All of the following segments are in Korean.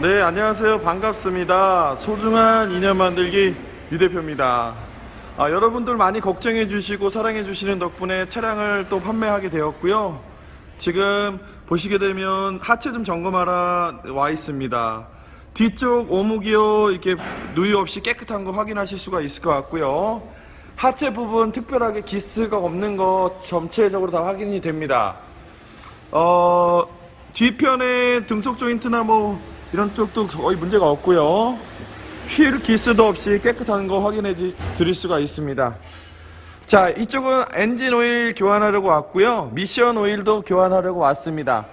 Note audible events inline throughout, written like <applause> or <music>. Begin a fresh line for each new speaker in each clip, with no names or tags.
네, 안녕하세요. 반갑습니다. 소중한 인연 만들기 유 대표입니다. 아, 여러분들 많이 걱정해 주시고 사랑해 주시는 덕분에 차량을 또 판매하게 되었고요. 지금 보시게 되면 하체 좀 점검하러 와 있습니다. 뒤쪽 오무기어 이렇게 누유 없이 깨끗한 거 확인하실 수가 있을 것 같고요. 하체 부분 특별하게 기스가 없는 거 전체적으로 다 확인이 됩니다. 어, 뒤편에 등속 조인트나 뭐 이런 쪽도 거의 문제가 없고요. 휠 기스도 없이 깨끗한 거 확인해 지- 드릴 수가 있습니다. 자, 이쪽은 엔진 오일 교환하려고 왔고요. 미션 오일도 교환하려고 왔습니다.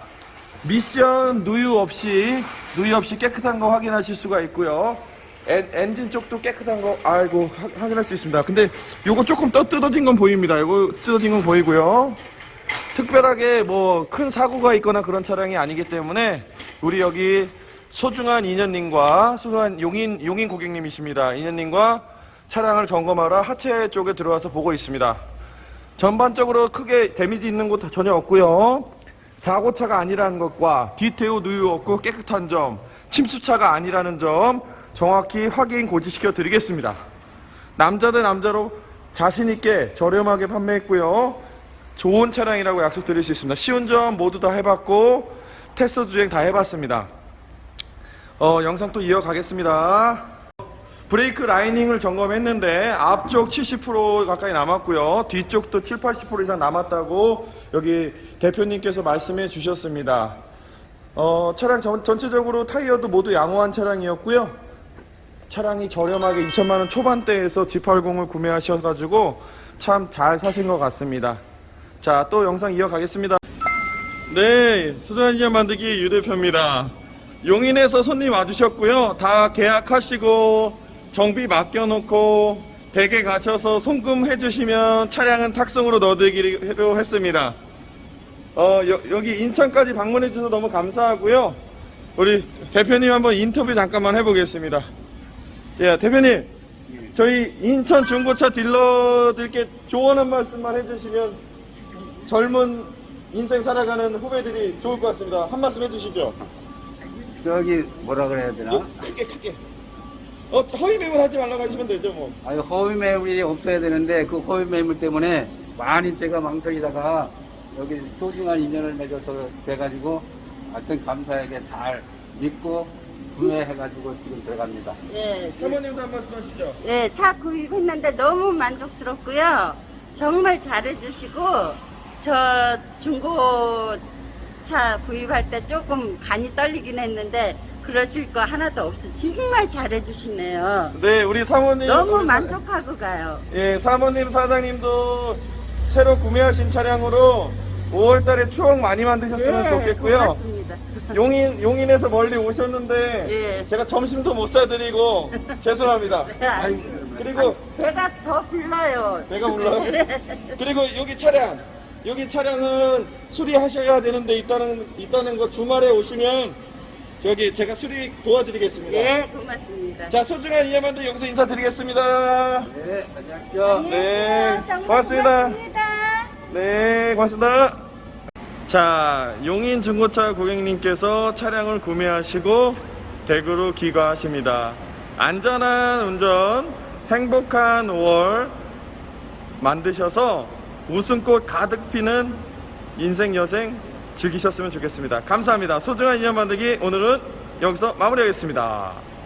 미션 누유 없이 누유 없이 깨끗한 거 확인하실 수가 있고요. 엔, 엔진 쪽도 깨끗한 거 아이고 하- 확인할 수 있습니다. 근데 요거 조금 떠 뜯어진 건 보입니다. 요거 뜯어진 건 보이고요. 특별하게 뭐 큰 사고가 있거나 그런 차량이 아니기 때문에 우리 여기 소중한 인연님과 소중한 용인 용인 고객님이십니다. 인연님과 차량을 점검하러 하체 쪽에 들어와서 보고 있습니다. 전반적으로 크게 데미지 있는 곳 전혀 없고요. 사고차가 아니라는 것과 뒤태우 누유 없고 깨끗한 점, 침수차가 아니라는 점 정확히 확인 고지시켜 드리겠습니다. 남자 대 남자로 자신 있게 저렴하게 판매했고요. 좋은 차량이라고 약속드릴 수 있습니다. 시운전 모두 다 해봤고 테스트 주행 다 해봤습니다. 어, 영상 또 이어가겠습니다. 브레이크 라이닝을 점검했는데 앞쪽 70% 가까이 남았고요. 뒤쪽도 7, 80% 이상 남았다고 여기 대표님께서 말씀해 주셨습니다. 어, 차량 전, 전체적으로 타이어도 모두 양호한 차량이었고요. 차량이 저렴하게 2천만 원 초반대에서 G80을 구매하셔가지고 참 잘 사신 것 같습니다. 자, 또 영상 이어가겠습니다. 네, 수잔 인연 만들기 유 대표입니다. 용인에서 손님 와주셨고요. 다 계약하시고 정비 맡겨놓고 댁에 가셔서 송금 해 주시면 차량은 탁송으로 넣어드리기로 했습니다. 어, 여, 여기 인천까지 방문해 주셔서 너무 감사하고요. 우리 대표님 한번 인터뷰 잠깐만 해보겠습니다. 자, 대표님, 저희 인천 중고차 딜러들께 조언 한 말씀만 해주시면 젊은 인생 살아가는 후배들이 좋을 것 같습니다. 한 말씀 해주시죠.
저기 뭐라 그래야 되나?
요, 크게 크게. 어, 허위 매물 하지 말라고 하시면 되죠, 뭐.
아니 허위 매물이 없어야 되는데 그 허위 매물 때문에 많이 제가 망설이다가 여기 소중한 인연을 맺어서 돼가지고 하여튼 감사하게 잘 믿고 구매해가지고 지금 들어갑니다.
예,
사모님도 한 말씀 하시죠.
네, 차 구입했는데 너무 만족스럽고요. 정말 잘해주시고, 저 중고 차 구입할 때 조금 간이 떨리긴 했는데, 그러실 거 하나도 없어. 정말 잘해주시네요.
네, 우리 사모님.
너무
우리 사-
만족하고 가요.
예, 사모님, 사장님도 새로 구매하신 차량으로 5월 달에 추억 많이 만드셨으면
예,
좋겠고요.
고맙습니다.
용인, 용인에서 멀리 오셨는데,
예.
제가 점심도 못 사드리고, <laughs> 죄송합니다. 그리고
배가 더 불러요.
배가 불러요? <laughs> 그리고 여기 차량, 여기 차량은 수리하셔야 되는 데 있다는, 있다는 거 주말에 오시면, 저기 제가 수리 도와드리겠습니다.
예, 고맙습니다.
자, 소중한 이해만도 여기서 인사드리겠습니다.
네, 안녕하십시오.
네, 고맙습니다.
고맙습니다.
네, 고맙습니다. 자, 용인 중고차 고객님께서 차량을 구매하시고 대구로 귀가하십니다. 안전한 운전, 행복한 5월 만드셔서 웃음꽃 가득 피는 인생 여생 즐기셨으면 좋겠습니다. 감사합니다. 소중한 인연 만들기 오늘은 여기서 마무리하겠습니다.